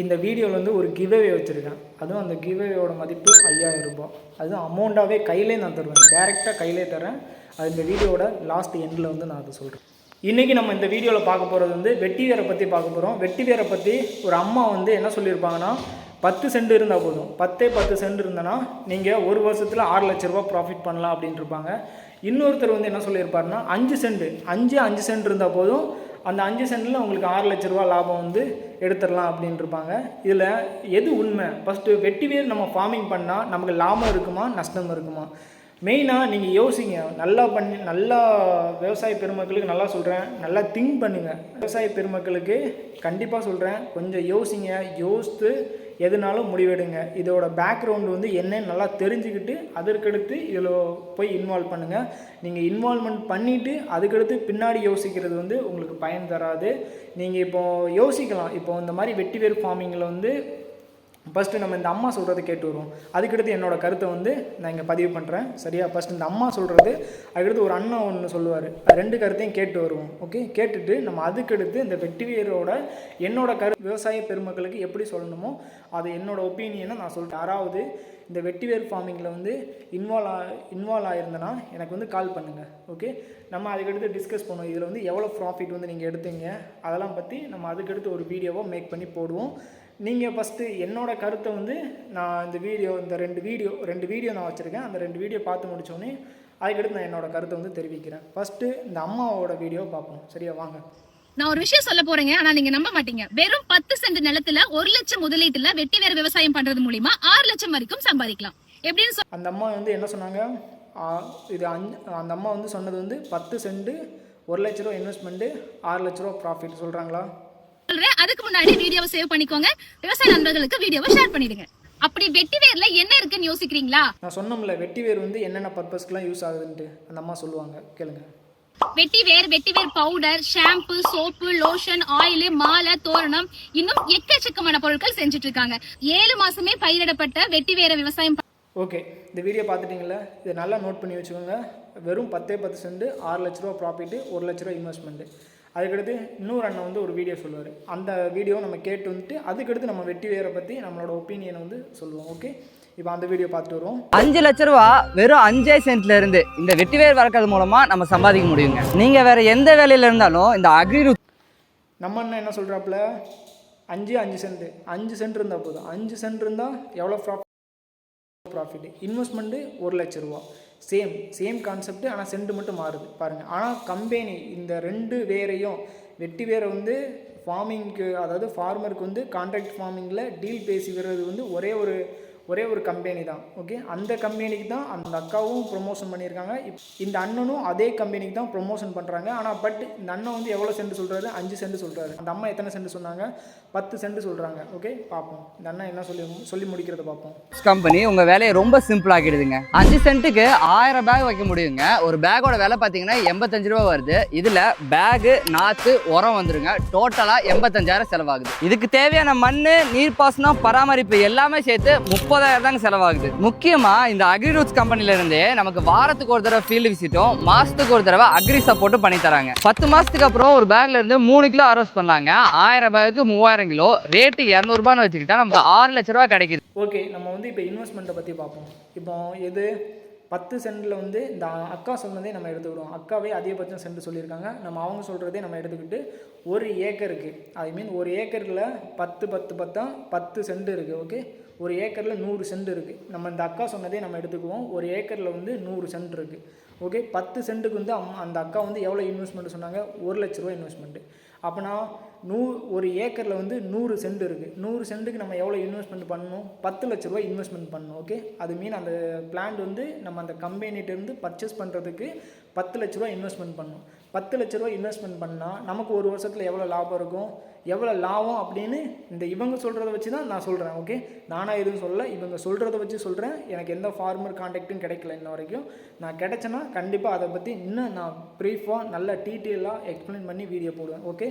இந்த வீடியோவில் வந்து ஒரு கிவ்அவே வச்சுருக்கேன். அதுவும் அந்த கிவ்அவேயோட மதிப்பு ஐயாயிரம் ரூபாய். அதுவும் அமௌண்ட்டாகவே கையிலே நான் தருவேன். டேரெக்டாக கையிலே தரேன் அது இந்த வீடியோட லாஸ்ட் எண்டில் வந்து நான் அதை சொல்கிறேன் இன்றைக்கி நம்ம இந்த வீடியோவில் பார்க்க போகிறது வந்து வெட்டி வேரை பற்றி பார்க்க போகிறோம் வெட்டி வேரை பற்றி ஒரு அம்மா வந்து என்ன சொல்லியிருப்பாங்கன்னா பத்து சென்ட் இருந்தால் போதும். பத்தே பத்து சென்ட் இருந்தனா நீங்கள் ஒரு வருஷத்தில் ஆறு லட்ச ரூபா ப்ராஃபிட் பண்ணலாம் அப்படின்ட்டு இருப்பாங்க. இன்னொருத்தர் வந்து என்ன சொல்லியிருப்பாருன்னா அஞ்சு சென்ட் அஞ்சு அஞ்சு சென்ட் இருந்தால் போதும். அந்த அஞ்சு சென்டில் உங்களுக்கு ஆறு லட்ச ரூபா லாபம் வந்து எடுத்துடலாம் அப்படின்ட்டுருப்பாங்க இதில் எது உண்மை? ஃபஸ்ட்டு வெட்டிவேர் நம்ம ஃபார்மிங் பண்ணால் நமக்கு லாபம் இருக்குமா நஷ்டம் இருக்குமா? மெயினாக நீங்கள் யோசிங்க. நல்லா பண்ணி நல்லா விவசாய பெருமக்களுக்கு நல்லா சொல்கிறேன் நல்லா திங்க் பண்ணுங்கள் விவசாய பெருமக்களுக்கு கண்டிப்பாக சொல்கிறேன் கொஞ்சம் யோசிங்க. யோசித்து எதுனாலும் முடிவெடுங்க. இதோட பேக்ரவுண்டு வந்து என்னன்னு நல்லா தெரிஞ்சுக்கிட்டு அதற்கடுத்து இதில் போய் இன்வால்வ் பண்ணுங்கள் நீங்கள் இன்வால்வ்மெண்ட் பண்ணிவிட்டு அதுக்கடுத்து பின்னாடி யோசிக்கிறது வந்து உங்களுக்கு பயன் தராது. நீங்கள் இப்போது யோசிக்கலாம். இப்போ இந்த மாதிரி வெட்டிவேர் ஃபார்மிங்கில் வந்து ஃபஸ்ட்டு நம்ம இந்த அம்மா சொல்கிறத கேட்டு வருவோம். அதுக்கடுத்து என்னோட கருத்தை வந்து நான் இங்கே பதிவு பண்ணுறேன் சரியா? ஃபஸ்ட் இந்த அம்மா சொல்கிறது அதுக்கடுத்து ஒரு அண்ணா ஒன்று சொல்லுவார். ரெண்டு கருத்தையும் கேட்டு வருவோம். ஓகே கேட்டுட்டு நம்ம அதுக்கடுத்து இந்த வெட்டிவேரோட என்னோட கரு விவசாய பெருமக்களுக்கு எப்படி சொல்லணுமோ அது என்னோட ஒப்பீனியனை நான் சொல்லிட்டேன் யாராவது இந்த வெட்டிவேர் ஃபார்மிங்கில் வந்து இன்வால்வ் ஆ இன்வால்வ் ஆயிருந்தனா எனக்கு வந்து கால் பண்ணுங்கள் ஓகே நம்ம அதுக்கடுத்து டிஸ்கஸ் பண்ணுவோம். இதில் வந்து எவ்வளோ ப்ராஃபிட் வந்து நீங்கள் எடுத்தீங்க அதெல்லாம் பற்றி நம்ம அதுக்கடுத்து ஒரு வீடியோவாக மேக் பண்ணி போடுவோம். நீங்கள் ஃபஸ்ட்டு என்னோட கருத்தை வந்து நான் இந்த வீடியோ இந்த ரெண்டு வீடியோ ரெண்டு வீடியோ நான் வச்சுருக்கேன். அந்த ரெண்டு வீடியோ பார்த்து முடிச்சோடனே அதுக்கடுத்து நான் என்னோட கருத்தை வந்து தெரிவிக்கிறேன். ஃபஸ்ட்டு இந்த அம்மாவோட வீடியோ பார்ப்போம். சரியா? வாங்க. நான் ஒரு விஷயம் சொல்ல போறேங்க. ஆனா நீங்க நம்ப மாட்டீங்க. வெறும் பத்து சென்ட் நிலத்துல ஒரு லட்சம் முதலீட்டுல வெட்டி வேற விவசாயம் பண்றது மூலியமா ஆறு லட்சம் வரைக்கும் சம்பாதிக்கலாம். எப்படின்னு சொ- அந்த அம்மா வந்து என்ன சொன்னாங்க? இது அந்த அம்மா வந்து சொன்னது வந்து பத்து சென்ட்டு ஒரு லட்ச ரூபா இன்வெஸ்ட்மெண்ட்டு ஆறு லட்ச ரூபா ப்ராஃபிட் சொல்கிறாங்களா சொல்றேன். அதுக்கு முன்னாடி வீடியோவை சேவ் பண்ணிக்கோங்க. விவசாய நண்பர்களுக்கு வீடியோவை ஷேர் பண்ணிடுங்க. அப்படி வெட்டி வேர்ல என்ன இருக்குன்னு யோசிக்கிறீங்களா? நான் சொன்னோம்ல வெட்டி வேர் வந்து என்னென்ன பர்பஸ்க்குலாம் யூஸ் ஆகுதுன்ட்டு. அந்த அம்மா சொல்லுவாங்க. கேளுங்க. வெட்டி வேர் வெட்டி வேர் powder shampoo soap lotion oil மாலை தோரணம். இன்னும் எக்கச்சக்கமான பொருட்கள் செஞ்சுட்டு இருக்காங்க. ஏழு மாசமே பயிரிடப்பட்ட வெட்டி வேற விவசாயம் ஓகே இந்த வீடியோ பார்த்துட்டிங்களா இதை நல்லா நோட் பண்ணி வச்சுக்கோங்க. வெறும் பத்தே பத்து சென்ட் ஆறு லட்ச ரூபா ப்ராஃபிட்டு ஒரு லட்ச ரூபா இன்வெஸ்ட்மெண்ட்டு அதுக்கடுத்து இன்னொரு அண்ணன் வந்து ஒரு வீடியோ சொல்லுவார். அந்த வீடியோ நம்ம கேட்டு வந்துட்டு அதுக்கடுத்து நம்ம வெட்டி வேரை பற்றி நம்மளோட ஒப்பீனியனை வந்து சொல்லுவோம் ஓகே இப்போ அந்த வீடியோ பார்த்துட்டு வருவோம். அஞ்சு லட்ச ரூபா வெறும் அஞ்சே சென்ட்ல இருந்து இந்த வெட்டிவேர் வளர்க்கறது மூலமா நம்ம சம்பாதிக்க முடியுங்க. நீங்க வேற எந்த வேலையில இருந்தாலும் இந்த அக்ரி நம்ம அண்ணன் என்ன சொல்கிறாப்புல அஞ்சு அஞ்சு சென்ட் அஞ்சு சென்ட் இருந்தால் போதும். அஞ்சு சென்ட் இருந்தால் எவ்வளோ ப்ராஃபிட் ப்ராஃபிட் இன்வெஸ்ட்மெண்ட்டு ஒரு லட்ச ரூபா. சேம் சேம் கான்செப்ட் ஆனால் சென்ட் மட்டும் மாறுது. பாருங்கள் ஆனால் கம்பெனி இந்த ரெண்டு வேரையும் வெட்டி வேரை வந்து ஃபார்மிங்க்கு அதாவது ஃபார்மருக்கு வந்து கான்ட்ராக்ட் ஃபார்மிங்கில் டீல் பேசி வர்றது வந்து ஒரே ஒரு ஒரே ஒரு கம்பெனி தான் ஓகே அந்த கம்பெனிக்கு தான் அந்த அக்காவும் ப்ரொமோஷன் பண்ணியிருக்காங்க. இப் இந்த அண்ணனும் அதே கம்பெனிக்கு தான் ப்ரொமோஷன் பண்ணுறாங்க ஆனால் பட் இந்த அண்ணன் வந்து எவ்வளோ சென்ட் சொல்கிறாரு அஞ்சு சென்ட் சொல்கிறாரு அந்த அம்மா எத்தனை சென்ட் சொன்னாங்க? பத்து சென்ட் சொல்கிறாங்க ஓகே பார்ப்போம். இந்த அண்ணன் என்ன சொல்லி சொல்லி முடிக்கிறத பார்ப்போம். கம்பெனி உங்கள் வேலையை ரொம்ப சிம்பிள் ஆக்கிடுதுங்க. அஞ்சு சென்ட்டுக்கு ஆயிரம் பேக் வைக்க முடியுங்க. ஒரு பேக்கோட விலை பார்த்தீங்கன்னா எண்பத்தஞ்சு ரூபா வருது. இதில் பேகு நாற்று உரம் வந்துருங்க. டோட்டலாக எண்பத்தஞ்சாயிரம் செலவாகுது. இதுக்கு தேவையான மண் நீர்ப்பாசனம் பராமரிப்பு எல்லாமே சேர்த்து முப்பதாயிரம் தாங்க செலவாகுது. முக்கியமா இந்த அக்ரி ரூட்ஸ் கம்பெனில இருந்தே நமக்கு வாரத்துக்கு ஒரு தடவை ஃபீல்டு விசிட்டும் மாசத்துக்கு ஒரு தடவை அக்ரி சப்போர்ட்டும் பண்ணி தராங்க பத்து மாசத்துக்கு அப்புறம் ஒரு பேக்ல இருந்து மூணு கிலோ அரோஸ் பண்ணாங்க. ஆயிரம் பேக்கு மூவாயிரம் கிலோ. ரேட்டு இரநூறுபான்னு வச்சுக்கிட்டா நமக்கு ஆறு லட்ச ரூபா கிடைக்குது. ஓகே நம்ம வந்து இப்போ இன்வெஸ்ட்மெண்ட்டை பற்றி பார்ப்போம். இப்போ எது? பத்து சென்டில் வந்து இந்த அக்கா சொன்னதே நம்ம எடுத்துக்கிடுவோம். அக்காவே அதிகபட்சம் சென்ட் சொல்லியிருக்காங்க. நம்ம அவங்க சொல்கிறதே நம்ம எடுத்துக்கிட்டு ஒரு ஏக்கருக்கு ஐ மீன் ஒரு ஏக்கரில் பத்து பத்து பத்தம் பத்து சென்ட் இருக்குது ஓகே ஒரு ஏக்கரில் நூறு சென்ட் இருக்குது நம்ம இந்த அக்கா சொன்னதே நம்ம எடுத்துக்குவோம். ஒரு ஏக்கரில் வந்து நூறு சென்ட் இருக்குது ஓகே? பத்து சென்ட்டுக்கு வந்து அம் அந்த அக்கா வந்து எவ்வளோ இன்வெஸ்ட்மெண்ட் சொன்னாங்க? ஒரு லட்ச ரூபா இன்வெஸ்ட்மெண்ட்டு அப்போனா நூ ஒரு ஏக்கரில் வந்து நூறு சென்ட் இருக்குது நூறு சென்ட்டுக்கு நம்ம எவ்வளோ இன்வெஸ்ட்மெண்ட் பண்ணணும்? பத்து லட்ச ரூபா இன்வெஸ்ட்மெண்ட் பண்ணணும் ஓகே அது மீன் அந்த பிளான்ட் வந்து நம்ம அந்த கம்பெனிகிட்டேருந்து பர்ச்சேஸ் பண்ணுறதுக்கு பத்து லட்ச ரூபா இன்வெஸ்ட்மெண்ட் பண்ணணும். பத்து லட்ச ரூபா இன்வெஸ்ட்மெண்ட் பண்ணால் நமக்கு ஒரு வருஷத்தில் எவ்வளோ லாபம் இருக்கும்? எவ்வளோ லாபம் அப்படின்னு இந்த இவங்க சொல்கிறத வச்சு தான் நான் சொல்கிறேன் ஓகே நானாக எதுவும் சொல்லலை. இவங்க சொல்கிறத வச்சு சொல்கிறேன் எனக்கு எந்த ஃபார்மர் கான்டாக்ட்டும் கிடைக்கல இன்ன வரைக்கும். நான் கிடைச்சேன்னா கண்டிப்பாக அதை பற்றி இன்னும் நான் ப்ரீஃபாக நல்ல டீட்டெயிலாக எக்ஸ்பிளைன் பண்ணி வீடியோ போடுவேன் ஓகே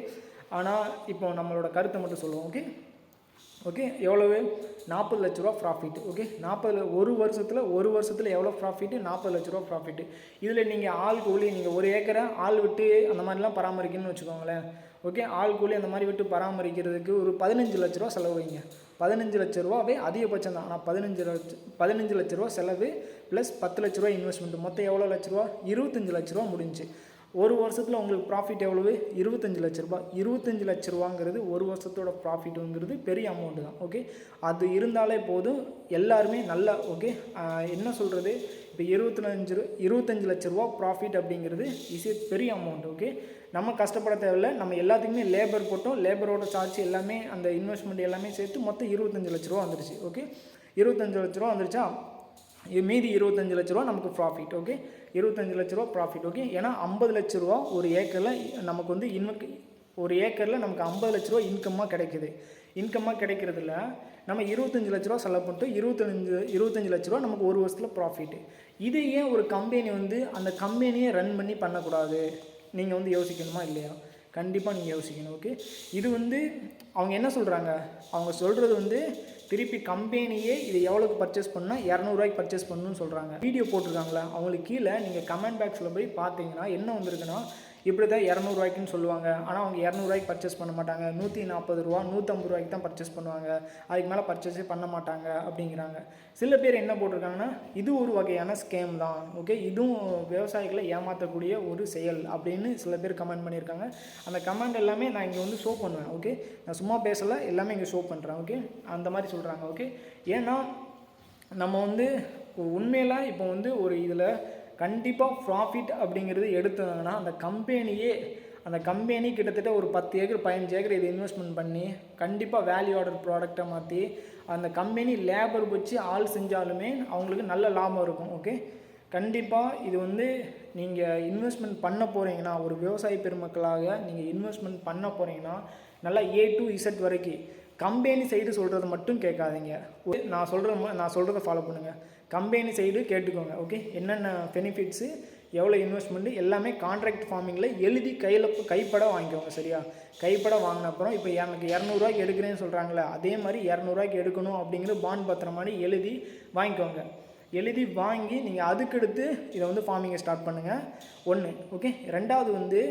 ஆனால் இப்போ நம்மளோட கருத்தை மட்டும் சொல்லுவோம் ஓகே ஓகே எவ்வளவு? நாற்பது லட்ச ரூபா ப்ராஃபிட் ஓகே நாற்பது ஒரு வருஷத்தில் ஒரு வருஷத்தில் எவ்வளோ ப்ராஃபிட்டு நாற்பது லட்ச ரூபா ப்ராஃபிட்டு இதில் நீங்கள் ஆள் கூலி நீங்கள் ஒரு ஏக்கரை ஆள் விட்டு அந்த மாதிரிலாம் பராமரிக்கணும்னு வச்சுக்கோங்களேன் ஓகே ஆள் கூலி அந்த மாதிரி விட்டு பராமரிக்கிறதுக்கு ஒரு பதினஞ்சு லட்ச ரூபா செலவு வைங்க. பதினஞ்சு லட்ச ரூபாவே அதிகபட்சம் தான். ஆனால் பதினஞ்சு லட்ச பதினஞ்சு லட்ச ரூபா செலவு ப்ளஸ் பத்து லட்ச ரூபா இன்வெஸ்ட்மெண்ட் மொத்தம் எவ்வளோ லட்ச ரூபா? இருபத்தஞ்சு லட்ச ரூபா முடிஞ்சு. ஒரு வருஷத்தில் உங்களுக்கு ப்ராஃபிட் எவ்வளவு? இருபத்தஞ்சு லட்ச ரூபா. இருபத்தஞ்சு லட்ச ரூபாங்கிறது ஒரு வருஷத்தோட ப்ராஃபிட்டுங்கிறது பெரிய அமௌண்ட்டு தான் ஓகே அது இருந்தாலே போதும். எல்லாருமே நல்லா ஓகே என்ன சொல்கிறது இப்போ இருபத்தஞ்சு ரூ இருபத்தஞ்சு லட்ச ரூபா ப்ராஃபிட் அப்படிங்கிறது இஸ் ஏ பெரிய அமௌண்ட் ஓகே நம்ம கஷ்டப்பட தேவையில்ல. நம்ம எல்லாத்துக்குமே லேபர் போட்டோம். லேபரோட சார்ஜ் எல்லாமே அந்த இன்வெஸ்ட்மெண்ட் எல்லாமே சேர்த்து மொத்தம் இருபத்தஞ்சு லட்ச ரூபா வந்துருச்சு ஓகே இருபத்தஞ்சு லட்ச ரூபா வந்துருச்சா? இது மீதி இருபத்தஞ்சு லட்ச ரூபா நமக்கு ப்ராஃபிட் ஓகே இருபத்தஞ்சு லட்ச ரூபா ப்ராஃபிட் ஓகே ஏன்னா ஐம்பது லட்ச ரூபா ஒரு ஏக்கரில் நமக்கு வந்து இன்வெக் ஒரு ஏக்கரில் நமக்கு ஐம்பது லட்ச ரூபா இன்கம்மாக கிடைக்குது. இன்கம்மாக கிடைக்கிறதுல நம்ம இருபத்தஞ்சு லட்ச ரூபா செலவு பண்ணிட்டு இருபத்தஞ்சு இருபத்தஞ்சு லட்ச ரூபா நமக்கு ஒரு வருஷத்தில் ப்ராஃபிட் இது ஏன் ஒரு கம்பெனி வந்து அந்த கம்பெனியை ரன் பண்ணி பண்ணக்கூடாது? நீங்கள் வந்து யோசிக்கணுமா இல்லையா? கண்டிப்பாக நீங்கள் யோசிக்கணும். ஓகே இது வந்து அவங்க என்ன சொல்கிறாங்க அவங்க சொல்கிறது வந்து திருப்பி கம்பெனியே இது எவ்வளோக்கு பர்ச்சேஸ் பண்ணால் இரநூறுவாய்க்கு பர்ச்சேஸ் பண்ணணும்னு சொல்கிறாங்க வீடியோ போட்டிருக்காங்களா? அவங்களுக்கு கீழே நீங்கள் கமெண்ட் பாக்ஸில் போய் பார்த்தீங்கன்னா என்ன வந்திருக்குன்னா இப்படி தான் இரநூறுவாய்க்குன்னு சொல்லுவாங்க. ஆனால் அவங்க இரநூறுவாய்க்கு பர்ச்சேஸ் பண்ண மாட்டாங்க. நூற்றி நாற்பது ரூபா நூற்றம்பது ரூபாய்க்கு தான் பர்ச்சேஸ் பண்ணுவாங்க. அதுக்கு மேலே பர்ச்சேஸே பண்ண மாட்டாங்க அப்படிங்கிறாங்க. சில பேர் என்ன போட்டிருக்காங்கன்னா இது ஒரு வகையான ஸ்கேம் தான். ஓகே இதுவும் விவசாயிகளை ஏமாற்றக்கூடிய ஒரு செயல் அப்படின்னு சில பேர் கமெண்ட் பண்ணியிருக்காங்க. அந்த கமெண்ட் எல்லாமே நான் இங்கே வந்து ஷோ பண்ணுவேன். ஓகே நான் சும்மா பேசலை எல்லாமே இங்கே ஷோ பண்ணுறேன் ஓகே அந்த மாதிரி சொல்கிறாங்க ஓகே ஏன்னா நம்ம வந்து உண்மையில இப்போ வந்து ஒரு இதில் கண்டிப்பாக ப்ராஃபிட் அப்படிங்கிறது எடுத்தாங்கன்னா அந்த கம்பெனியே அந்த கம்பெனி கிட்டத்தட்ட ஒரு பத்து ஏக்கர் பதினஞ்சு ஏக்கர் இது இன்வெஸ்ட்மெண்ட் பண்ணி கண்டிப்பாக வேல்யூ ஆர்டர் ப்ராடக்டை மாற்றி அந்த கம்பெனி லேபர் வச்சு ஆள் செஞ்சாலுமே அவங்களுக்கு நல்ல லாபம் இருக்கும் ஓகே கண்டிப்பாக இது வந்து நீங்கள் இன்வெஸ்ட்மெண்ட் பண்ண போகிறீங்கன்னா ஒரு விவசாய பெருமக்களாக நீங்கள் இன்வெஸ்ட்மெண்ட் பண்ண போகிறீங்கன்னா நல்லா ஏ டு இசட் வரைக்கும் கம்பெனி சைடு சொல்கிறத மட்டும் கேட்காதீங்க. நான் சொல்கிற நான் சொல்கிறத ஃபாலோ பண்ணுங்கள் கம்பெனி சைடு கேட்டுக்கோங்க ஓகே என்னென்ன பெனிஃபிட்ஸு எவ்வளோ இன்வெஸ்ட்மெண்ட்டு எல்லாமே கான்ட்ராக்ட் ஃபார்மிங்கில் எழுதி கையில் கைப்பட வாங்கிக்கோங்க சரியா? கைப்பட வாங்கின அப்புறம் இப்போ எனக்கு இரநூறுவாய்க்கு எடுக்கிறேன்னு சொல்கிறாங்களே அதே மாதிரி இரநூறுவாய்க்கு எடுக்கணும் அப்படிங்கிற பாண்ட் பத்திரம் மாதிரி எழுதி வாங்கிக்கோங்க. எழுதி வாங்கி நீங்கள் அதுக்கடுத்து இதை வந்து ஃபார்மிங்கை ஸ்டார்ட் பண்ணுங்கள் ஒன்று ஓகே ரெண்டாவது வந்து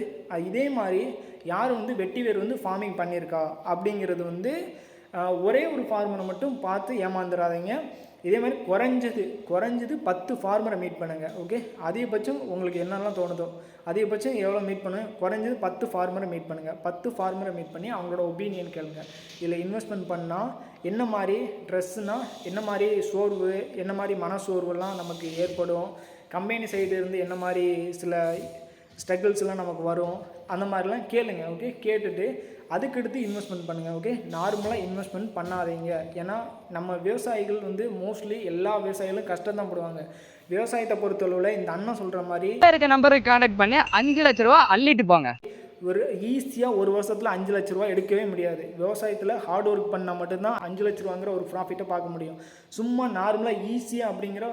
இதே மாதிரி யார் வந்து வெட்டி வேர் வந்து ஃபார்மிங் பண்ணியிருக்கா அப்படிங்கிறது வந்து ஒரே ஒரு ஃபார்மரை மட்டும் பார்த்து ஏமாந்துடாதீங்க இதே மாதிரி குறைஞ்சது குறைஞ்சது பத்து ஃபார்மரை மீட் பண்ணுங்கள் ஓகே அதிகபட்சம் உங்களுக்கு என்னெல்லாம் தோணுதோ அதிகபட்சம் எவ்வளோ மீட் பண்ணுங்க? குறைஞ்சது பத்து ஃபார்மரை மீட் பண்ணுங்கள் பத்து ஃபார்மரை மீட் பண்ணி அவங்களோட ஒப்பீனியன் கேளுங்க. இதில் இன்வெஸ்ட்மெண்ட் பண்ணால் என்ன மாதிரி ட்ரெஸ்ஸுனால் என்ன மாதிரி சோர்வு என்ன மாதிரி மன நமக்கு ஏற்படும்? கம்பெனி சைடு இருந்து என்ன மாதிரி சில ஸ்ட்ரகிள்ஸ்லாம் நமக்கு வரும்? அந்த மாதிரிலாம் கேளுங்க ஓகே கேட்டுட்டு அதுக்கடுத்து இன்வெஸ்ட்மெண்ட் பண்ணுங்கள் ஓகே நார்மலாக இன்வெஸ்ட்மெண்ட் பண்ணாதீங்க. ஏன்னா நம்ம விவசாயிகள் வந்து மோஸ்ட்லி எல்லா விவசாயிகளும் கஷ்டம் தான் படுவாங்க. விவசாயத்தை பொறுத்தளவில் இந்த அண்ணன் சொல்கிற மாதிரி இருக்க நம்பருக்கு கான்டாக்ட் பண்ணி அஞ்சு லட்ச ரூபா அள்ளிட்டு போங்க. ஒரு ஈஸியாக ஒரு வருஷத்தில் அஞ்சு லட்ச ரூபா எடுக்கவே முடியாது. விவசாயத்தில் ஹார்ட் ஒர்க் பண்ணால் மட்டும்தான் அஞ்சு லட்ச ரூபாங்கிற ஒரு ப்ராஃபிட்டை பார்க்க முடியும். சும்மா நார்மலாக ஈஸியாக அப்படிங்கிற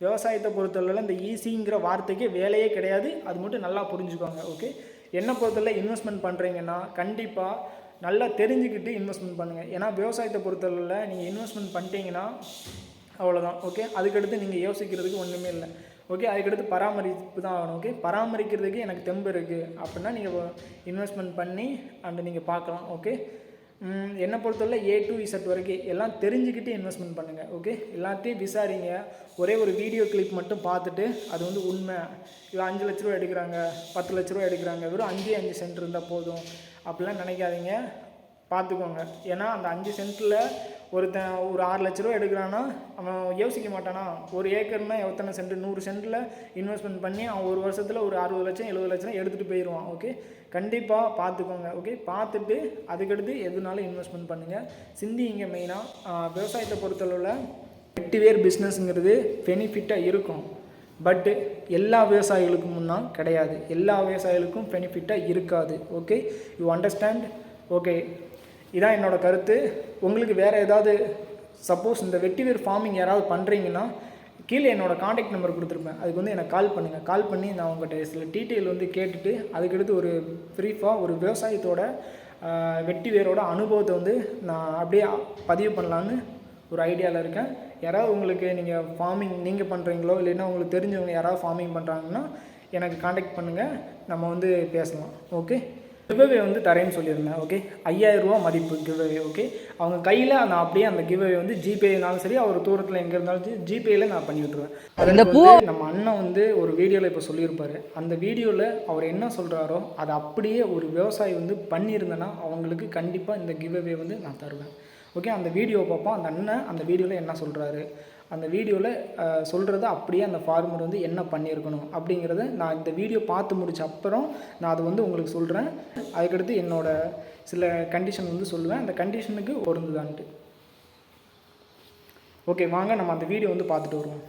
விவசாயத்தை பொறுத்தளவில் இந்த ஈஸிங்கிற வார்த்தைக்கு வேலையே கிடையாது. அது மட்டும் நல்லா புரிஞ்சுக்கோங்க ஓகே என்னை பொறுத்தவரை இன்வெஸ்ட்மெண்ட் பண்ணுறீங்கன்னா கண்டிப்பாக நல்லா தெரிஞ்சுக்கிட்டு இன்வெஸ்ட்மெண்ட் பண்ணுங்கள் ஏன்னா விவசாயத்தை பொறுத்தளவில் நீங்கள் இன்வெஸ்ட்மெண்ட் பண்ணிட்டீங்கன்னா அவ்வளோதான் ஓகே அதுக்கடுத்து நீங்கள் யோசிக்கிறதுக்கு ஒன்றுமே இல்லை ஓகே அதுக்கடுத்து பராமரிப்பு தான் ஆகணும் ஓகே பராமரிக்கிறதுக்கு எனக்கு தெம்பு இருக்குது அப்படின்னா நீங்கள் இன்வெஸ்ட்மெண்ட் பண்ணி அண்ட் நீங்கள் பார்க்கலாம் ஓகே என்னை பொறுத்தவரை ஏ டு இசட் வரைக்கும் எல்லாம் தெரிஞ்சுக்கிட்டு இன்வெஸ்ட்மெண்ட் பண்ணுங்கள் ஓகே எல்லாத்தையும் விசாரிங்க. ஒரே ஒரு வீடியோ கிளிப் மட்டும் பார்த்துட்டு அது வந்து உண்மை. இல்லை அஞ்சு லட்ச ரூபா எடுக்கிறாங்க பத்து லட்ச ரூபா எடுக்கிறாங்க வெறும் அஞ்சே அஞ்சு சென்ட் இருந்தால் போதும். அப்படிலாம் நினைக்காதீங்க. பார்த்துக்கோங்க. ஏன்னா அந்த அஞ்சு சென்ட்டில் ஒருத்தன் ஒரு ஆறு லட்ச ரூபா எடுக்கிறான்னா அவன் யோசிக்க மாட்டானா? ஒரு ஏக்கர்னா எத்தனை சென்ட்? நூறு சென்ட்டில் இன்வெஸ்ட்மெண்ட் பண்ணி அவன் ஒரு வருஷத்தில் ஒரு அறுபது லட்சம் எழுபது லட்சம் எடுத்துகிட்டு போயிடுவான் ஓகே கண்டிப்பாக பார்த்துக்கோங்க ஓகே பார்த்துட்டு அதுக்கடுத்து எதுனாலும் இன்வெஸ்ட்மெண்ட் பண்ணுங்கள் சிந்திங்க மெயினாக விவசாயத்தை பொறுத்தளவில் வெட்டிவேர் பிஸ்னஸ்ங்கிறது பெனிஃபிட்டாக இருக்கும். பட்டு எல்லா விவசாயிகளுக்கும் முன்னால் கிடையாது. எல்லா விவசாயிகளுக்கும் பெனிஃபிட்டாக இருக்காது ஓகே யூ அண்டர்ஸ்டாண்ட் ஓகே இதான் என்னோட கருத்து. உங்களுக்கு வேறு ஏதாவது சப்போஸ் இந்த வெட்டிவேர் ஃபார்மிங் யாராவது பண்ணுறீங்கன்னா கீழே என்னோட காண்டாக்ட் நம்பர் கொடுத்துருப்பேன். அதுக்கு வந்து எனக்கு கால் பண்ணுங்கள் கால் பண்ணி நான் உங்கள்கிட்ட சில டீட்டெயில் வந்து கேட்டுட்டு அதுக்கடுத்து ஒரு ப்ரீஃபாக ஒரு விவசாயத்தோட ஆஹ், வெட்டி வேரோட அனுபவத்தை வந்து நான் அப்படியே பதிவு பண்ணலான்னு ஒரு ஐடியாவில் இருக்கேன். யாராவது உங்களுக்கு நீங்கள் ஃபார்மிங் நீங்கள் பண்ணுறீங்களோ இல்லைன்னா உங்களுக்கு தெரிஞ்சவங்க யாராவது ஃபார்மிங் பண்ணுறாங்கன்னா எனக்கு காண்டாக்ட் பண்ணுங்கள் நம்ம வந்து பேசலாம். ஓகே கிவ்அவே வந்து தரேன்னு சொல்லியிருந்தேன் ஓகே ஐயாயிரம் ரூபா மதிப்பு கிவ்அவே ஓகே அவங்க கையில் நான் அப்படியே அந்த கிவ்அவே வந்து ஜிபேனாலும் சரி அவர் தூரத்தில் எங்கே இருந்தாலும் சரி ஜிபேயில் நான் பண்ணி விட்டுருவேன். இந்த அதுக்கு வந்து நம்ம அண்ணன் வந்து ஒரு வீடியோவில் இப்போ சொல்லியிருப்பாரு. அந்த வீடியோவில் அவர் என்ன சொல்கிறாரோ அதை அப்படியே ஒரு விவசாயி வந்து பண்ணியிருந்தேன்னா அவங்களுக்கு கண்டிப்பாக இந்த கிவ்அவே வந்து நான் தருவேன். ஓகே அந்த வீடியோ பார்ப்போம். அந்த அண்ணன் அந்த வீடியோவில் என்ன சொல்கிறாரு அந்த வீடியோவில் சொல்கிறத அப்படியே அந்த ஃபார்மர் வந்து என்ன பண்ணியிருக்கணும் அப்படிங்கிறத நான் இந்த வீடியோ பார்த்து முடிச்ச அப்புறம் நான் அதை வந்து உங்களுக்கு சொல்கிறேன் அதுக்கடுத்து என்னோட சில கண்டிஷன் வந்து சொல்லுவேன். அந்த கண்டிஷனுக்கு ஒருந்துதான்ட்டு ஓகே வாங்க நம்ம அந்த வீடியோ வந்து பார்த்துட்டு வருவோம்.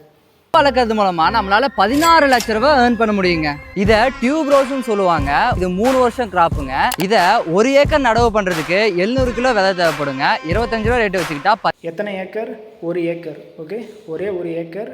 வளர்க்கறது மூலமா நம்மளால பதினாறு லட்ச ரூபாய் ஏர்ன் பண்ண முடியுங்க. இத டியூப் ரோஸ்னு சொல்லுவாங்க. இது மூணு வருஷம் கிராப்புங்க இத ஒரு ஏக்கர் நடவு பண்றதுக்கு எழுநூறு கிலோ விதை தேவைப்படுங்க. இருபத்தஞ்சு ரூபா ரேட்டு வச்சுக்கிட்டா எத்தனை ஏக்கர்? ஒரு ஏக்கர். ஓகே ஒரே ஒரு ஏக்கர்.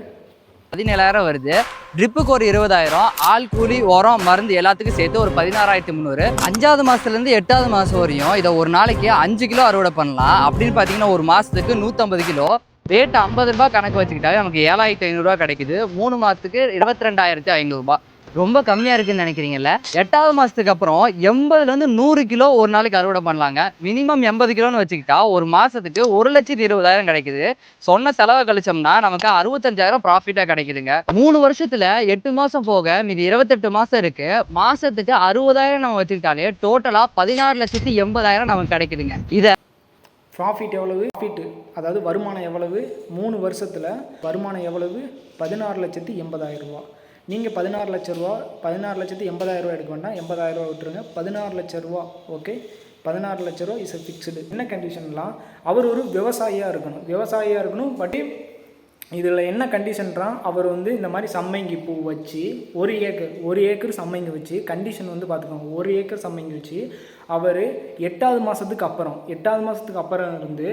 பதினேழாயிரம் வருது. ட்ரிப்புக்கு ஒரு இருபதாயிரம். ஆள் கூலி உரம் மருந்து எல்லாத்துக்கும் சேர்த்து ஒரு பதினாறாயிரத்தி முந்நூறு. அஞ்சாவது மாசத்துல இருந்து எட்டாவது மாசம் வரையும் இதை ஒரு நாளைக்கு அஞ்சு கிலோ அறுவடை பண்ணலாம். அப்படின்னு பார்த்தீங்கன்னா ஒரு மாசத்துக்கு நூற்றம்பது கிலோ. ரேட் ஐம்பது ரூபாய் கணக்கு வச்சுக்கிட்டாவே நமக்கு ஏழாயிரத்தி ஐநூறுரூவா கிடைக்குது. மூணு மாதத்துக்கு இருபத்தி ரெண்டாயிரத்தி ஐநூறுரூபா ரொம்ப கம்மியாக இருக்குன்னு நினைக்கிறீங்கல்ல? எட்டாவது மாதத்துக்கு அப்புறம் எண்பதுலேருந்து நூறு கிலோ ஒரு நாளைக்கு அறுவடை பண்ணலாங்க. மினிமம் எண்பது கிலோன்னு வச்சுக்கிட்டா ஒரு மாதத்துக்கு ஒரு லட்சத்தி இருபதாயிரம் கிடைக்குது. சொன்ன செலவை கழிச்சோம்னா நமக்கு அறுபத்தஞ்சாயிரம் ப்ராஃபிட்டாக கிடைக்குதுங்க. மூணு வருஷத்துல எட்டு மாசம் போக மீதி இருபத்தெட்டு மாசம் இருக்கு. மாசத்துக்கு அறுபதாயிரம் நம்ம வச்சுக்கிட்டாலே டோட்டலா பதினாறு லட்சத்தி எண்பதாயிரம் நமக்கு கிடைக்குதுங்க. இதை ப்ராஃபிட் எவ்வளவு? ப்ராஃபிட்டு அதாவது வருமானம் எவ்வளவு? மூணு வருஷத்தில் வருமானம் எவ்வளவு? பதினாறு லட்சத்து எண்பதாயிரம் ரூபா நீங்கள் பதினாறு லட்ச ரூபா பதினாறு லட்சத்து எண்பதாயிரம் ரூபா எடுக்க வேண்டாம் எண்பதாயிரம் ரூபா விட்டுருங்க. பதினாறு லட்ச ரூபா ஓகே பதினாறு லட்ச ரூபா இஸ் ஃபிக்ஸ்டு என்ன கண்டிஷன்லாம் அவர் ஒரு விவசாயியாக இருக்கணும். விவசாயியாக இருக்கணும் பட் இதில் என்ன கண்டிஷன்றான் அவர் வந்து இந்த மாதிரி சம்மங்கி பூ வச்சு ஒரு ஏக்கர் ஒரு ஏக்கர் சம்மங்கி வச்சு கண்டிஷன் வந்து பார்த்துக்கோங்க ஒரு ஏக்கர் சம்மங்கி வச்சு அவர் எட்டாவது மாதத்துக்கு அப்புறம் எட்டாவது மாதத்துக்கு அப்புறம் இருந்து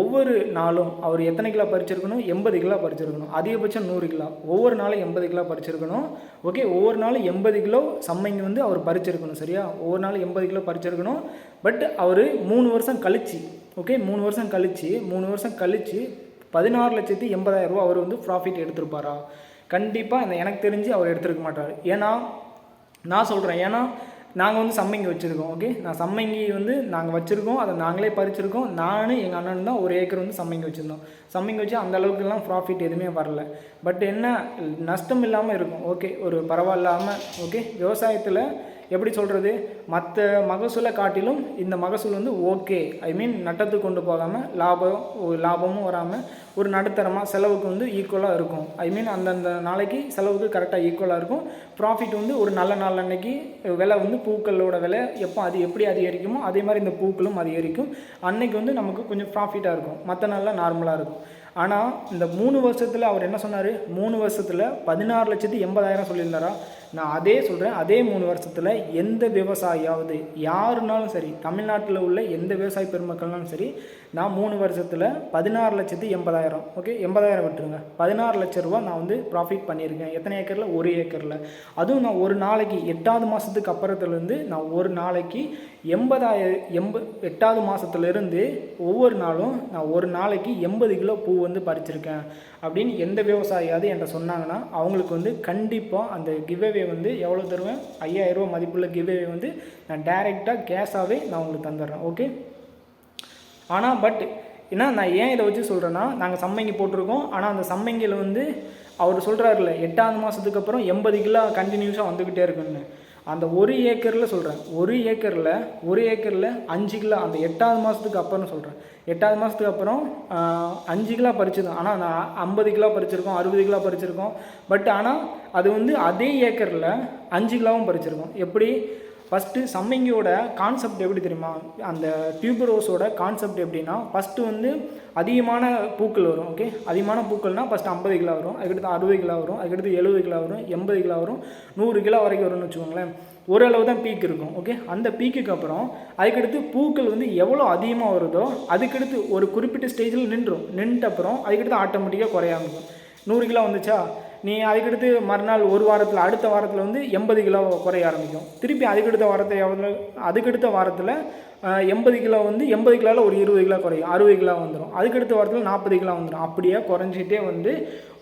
ஒவ்வொரு நாளும் அவர் எத்தனை கிலோ பறிச்சிருக்கணும்? எண்பது கிலோ பறிச்சிருக்கணும். அதிகபட்சம் நூறு கிலோ. ஒவ்வொரு நாளும் எண்பது கிலோ பறிச்சிருக்கணும். ஓகே ஒவ்வொரு நாளும் எண்பது கிலோ சம்மங்கி வந்து அவர் பறிச்சிருக்கணும் சரியா? ஒவ்வொரு நாளும் எண்பது கிலோ பறிச்சிருக்கணும். பட் அவர் மூணு வருஷம் கழிச்சு ஓகே மூணு வருஷம் கழிச்சு மூணு வருஷம் கழிச்சு பதினாறு லட்சத்தி எண்பதாயிரம் ரூபா அவர் வந்து ப்ராஃபிட் எடுத்திருப்பாரா? கண்டிப்பாக இந்த எனக்கு தெரிஞ்சு அவர் எடுத்திருக்க மாட்டார். ஏன்னா நான் சொல்கிறேன் ஏன்னா நாங்கள் வந்து சம்மங்கி வச்சுருக்கோம் ஓகே நான் சம்மங்கி வந்து நாங்கள் வச்சுருக்கோம் அதை நாங்களே பறிச்சிருக்கோம். நானும் எங்கள் அண்ணன் தான் ஒரு ஏக்கர் வந்து சம்மங்கி வச்சுருந்தோம். சம்மங்கி வச்சு அந்த அளவுக்குலாம் ப்ராஃபிட் எதுவுமே வரல. பட் என்ன நஷ்டம் இல்லாமல் இருக்கும் ஓகே ஒரு பரவாயில்லாமல் ஓகே விவசாயத்தில் எப்படி சொல்கிறது மற்ற மகசூலை காட்டிலும் இந்த மகசூல் வந்து ஓகே ஐ மீன் நட்டத்துக்கு கொண்டு போகாமல் லாபம் லாபமும் வராமல் ஒரு நடுத்தரமாக செலவுக்கு வந்து ஈக்குவலாக இருக்கும். ஐ மீன் அந்தந்த நாளைக்கு செலவுக்கு கரெக்டாக ஈக்குவலாக இருக்கும். ப்ராஃபிட் வந்து ஒரு நல்ல நாள் அன்னைக்கு விலை வந்து பூக்களோட விலை எப்போ அது எப்படி அதிகரிக்குமோ அதே மாதிரி இந்த பூக்களும் அதிகரிக்கும். அன்னைக்கு வந்து நமக்கு கொஞ்சம் ப்ராஃபிட்டாக இருக்கும். மற்ற நாளில் நார்மலாக இருக்கும். ஆனால் இந்த மூணு வருஷத்தில் அவர் என்ன சொன்னார்? மூணு வருஷத்தில் பதினாறு லட்சத்து எண்பதாயிரம் சொல்லியிருந்தாரா? நான் அதே சொல்கிறேன் அதே மூணு வருஷத்தில் எந்த விவசாயியாவது யாருனாலும் சரி தமிழ்நாட்டில் உள்ள எந்த விவசாய பெருமக்கள்னாலும் சரி நான் மூணு வருஷத்தில் பதினாறு லட்சத்து எண்பதாயிரம் ஓகே எண்பதாயிரம் விட்டுருங்க. பதினாறு லட்ச ரூபா நான் வந்து ப்ராஃபிட் பண்ணியிருக்கேன். எத்தனை ஏக்கரில்? ஒரு ஏக்கரில். அதுவும் நான் ஒரு நாளைக்கு எட்டாவது மாதத்துக்கு அப்புறத்துலேருந்து நான் ஒரு நாளைக்கு எண்பதாயிரம் எண்ப எட்டாவது மாதத்துலேருந்து ஒவ்வொரு நாளும் நான் ஒரு நாளைக்கு எண்பது கிலோ பூ வந்து பறிச்சிருக்கேன் அப்படின்னு எந்த விவசாயியாவது என்கிட்ட சொன்னாங்கன்னா அவங்களுக்கு வந்து கண்டிப்பாக அந்த கிவ்அவே வந்து எவ்வளோ தருவேன்? ஐயாயிரம் மதிப்புள்ள கிவ்அவே வந்து நான் டைரெக்டாக கேஷாகவே நான் உங்களுக்கு தந்துடுறேன் ஓகே ஆனால் பட் ஏன்னா நான் ஏன் இதை வச்சு சொல்கிறேன்னா நாங்கள் சம்மங்கி போட்டிருக்கோம். ஆனால் அந்த சம்மங்கியில் வந்து அவர் சொல்கிறாருல எட்டாவது மாதத்துக்கு அப்புறம் எண்பது கிலோ கண்டினியூஸாக வந்துக்கிட்டே இருக்குன்னு. அந்த ஒரு ஏக்கரில் சொல்கிறேன் ஒரு ஏக்கரில் ஒரு ஏக்கரில் அஞ்சு கிலோ அந்த எட்டாவது மாதத்துக்கு அப்புறம் சொல்கிறேன் எட்டாவது மாதத்துக்கு அப்புறம் அஞ்சு கிலோ பறிச்சிருக்கோம். ஆனால் நான் ஐம்பது கிலோ பறிச்சிருக்கோம் அறுபது கிலோ பறிச்சிருக்கோம். பட் ஆனால் அது வந்து அதே ஏக்கரில் அஞ்சு கிலோவும் பறிச்சிருக்கோம். எப்படி? ஃபஸ்ட்டு சம்மங்கியோட கான்செப்ட் எப்படி தெரியுமா? அந்த டியூபரோஸோட கான்செப்ட் எப்படின்னா ஃபஸ்ட்டு வந்து அதிகமான பூக்கள் வரும் ஓகே அதிகமான பூக்கள்னால் ஃபஸ்ட்டு ஐம்பது கிலோ வரும் அதுக்கடுத்து அறுபது கிலோ வரும் அதுக்கடுத்து எழுபது கிலோ வரும் எண்பது கிலோ வரும் நூறு கிலோ வரைக்கும் வரும்னு வச்சுக்கோங்களேன். ஓரளவு தான் பீக் இருக்கும் ஓகே அந்த பீக்குக்கு அப்புறம் அதுக்கடுத்து பூக்கள் வந்து எவ்வளோ அதிகமாக வருதோ அதுக்கடுத்து ஒரு குறிப்பிட்ட ஸ்டேஜில் நின்றும். நின்றுட்டு அப்புறம் அதுக்கடுத்து ஆட்டோமேட்டிக்காக குறையாமல் நூறு கிலோ வந்துச்சா? நீ அதுக்கடுத்து மறுநாள் ஒரு வாரத்தில் அடுத்த வாரத்தில் வந்து எண்பது கிலோ குறைய ஆரம்பிக்கும். திருப்பி அதுக்கடுத்த வாரத்தை எவ்வளோ அதுக்கடுத்த வாரத்தில் எண்பது கிலோ வந்து எண்பது கிலோவில் ஒரு இருபது கிலோ குறையும். அறுபது கிலோ வந்துடும் அதுக்கடுத்த வாரத்தில் நாற்பது கிலோ வந்துடும் அப்படியே குறைஞ்சிட்டே வந்து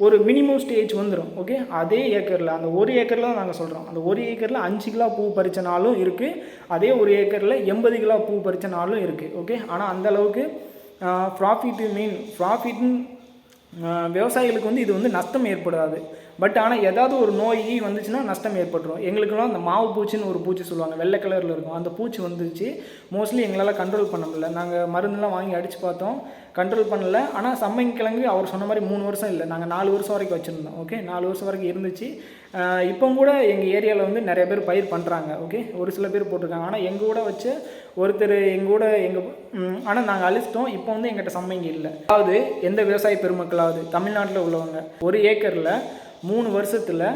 ஒரு மினிமம் ஸ்டேஜ் வந்துடும் ஓகே அதே ஏக்கரில் அந்த ஒரு ஏக்கரில் தான் நாங்கள் சொல்கிறோம் அந்த ஒரு ஏக்கரில் அஞ்சு கிலோ பூ பறிச்ச நாளும் இருக்குது அதே ஒரு ஏக்கரில் எண்பது கிலோ பூ பறித்த நாளும் இருக்குது ஓகே ஆனால் அந்தளவுக்கு ப்ராஃபிட்டு மீன் ப்ராஃபிட்னு விவசாயிகளுக்கு வந்து இது வந்து நஷ்டம் ஏற்படாது. பட் ஆனால் ஏதாவது ஒரு நோய் வந்துச்சுன்னா நஷ்டம் ஏற்பட்டுரும். எங்களுக்குலாம் அந்த மாவு பூச்சின்னு ஒரு பூச்சி சொல்லுவாங்க. வெள்ளை கலரில் இருக்கும். அந்த பூச்சி வந்துச்சு. மோஸ்ட்லி எங்களால் கண்ட்ரோல் பண்ண முடியல. நாங்கள் மருந்துலாம் வாங்கி அடித்து பார்த்தோம். கண்ட்ரோல் பண்ணல. ஆனால் சம்மங்கிழங்கு அவர் சொன்ன மாதிரி மூணு வருஷம் இல்லை. நாங்கள் நாலு வருஷம் வரைக்கும் வச்சுருந்தோம். ஓகே நாலு வருஷம் வரைக்கும் இருந்துச்சு. இப்போ கூட எங்கள் ஏரியாவில் வந்து நிறைய பேர் பயிர் பண்ணுறாங்க ஓகே ஒரு சில பேர் போட்டிருக்காங்க. ஆனால் எங்கள் கூட வச்சு ஒருத்தர் எங்கள் கூட எங்கள் ஆனால் நாங்கள் அழிச்சிட்டோம். இப்போ வந்து எங்கிட்ட சம்மைங்க இல்லை. அதாவது எந்த விவசாய பெருமக்களாவது தமிழ்நாட்டில் உள்ளவங்க ஒரு ஏக்கரில் மூணு வருஷத்தில்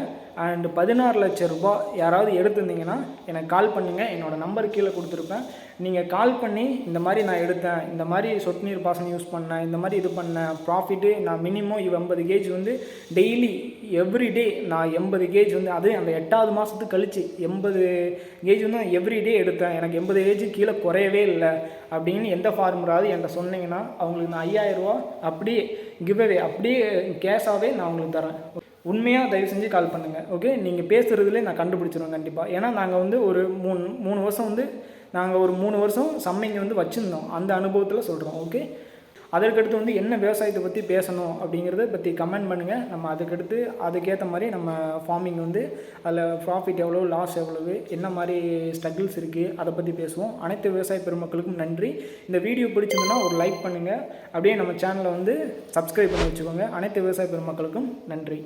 அண்டு பதினாறு லட்சம் ரூபாய் யாராவது எடுத்திருந்தீங்கன்னா எனக்கு கால் பண்ணுங்கள் என்னோடய நம்பர் கீழே கொடுத்துருப்பேன். நீங்கள் கால் பண்ணி இந்த மாதிரி நான் எடுத்தேன் இந்த மாதிரி சொட்டு நீர் பாசனம் யூஸ் பண்ணேன் இந்த மாதிரி இது பண்ணேன் ப்ராஃபிட்டு நான் மினிமம் எண்பது கேஜ் வந்து டெய்லி எவ்ரிடே நான் எண்பது கேஜ் வந்து அது அந்த எட்டாவது மாதத்துக்கு கழிச்சு எண்பது கேஜ் வந்து எவ்ரிடே எடுத்தேன். எனக்கு எண்பது கேஜ் கீழே குறையவே இல்லை அப்படின்னு எந்த ஃபார்முலாவது என்கிட்ட சொன்னீங்கன்னா அவங்களுக்கு நான் 5000 ரூபா அப்படியே கிவ்அவே அப்படியே கேஷாகவே நான் உங்களுக்கு தரேன் உண்மையாக தயவு செஞ்சு கால் பண்ணுங்கள் ஓகே நீங்கள் பேசுகிறதுலே நான் கண்டுபிடிச்சிருவேன் கண்டிப்பாக ஏன்னா நாங்கள் வந்து ஒரு மூணு மூணு வருஷம் வந்து நாங்கள் ஒரு மூணு வருஷம் சம்மைங்க வந்து வச்சுருந்தோம். அந்த அனுபவத்தில் சொல்கிறோம் ஓகே அதற்கடுத்து வந்து என்ன விவசாயத்தை பற்றி பேசணும் அப்படிங்கிறத பற்றி கமெண்ட் பண்ணுங்கள் நம்ம அதுக்கடுத்து அதுக்கேற்ற மாதிரி நம்ம ஃபார்மிங் வந்து அதில் ப்ராஃபிட் எவ்வளோ லாஸ் எவ்வளவு என்ன மாதிரி ஸ்ட்ரகிள்ஸ் இருக்குது அதை பற்றி பேசுவோம். அனைத்து விவசாய பெருமக்களுக்கும் நன்றி. இந்த வீடியோ பிடிச்சிருந்தோம்னா ஒரு லைக் பண்ணுங்கள் அப்படியே நம்ம சேனலை வந்து சப்ஸ்கிரைப் பண்ணி வச்சுக்கோங்க. அனைத்து விவசாய பெருமக்களுக்கும் நன்றி.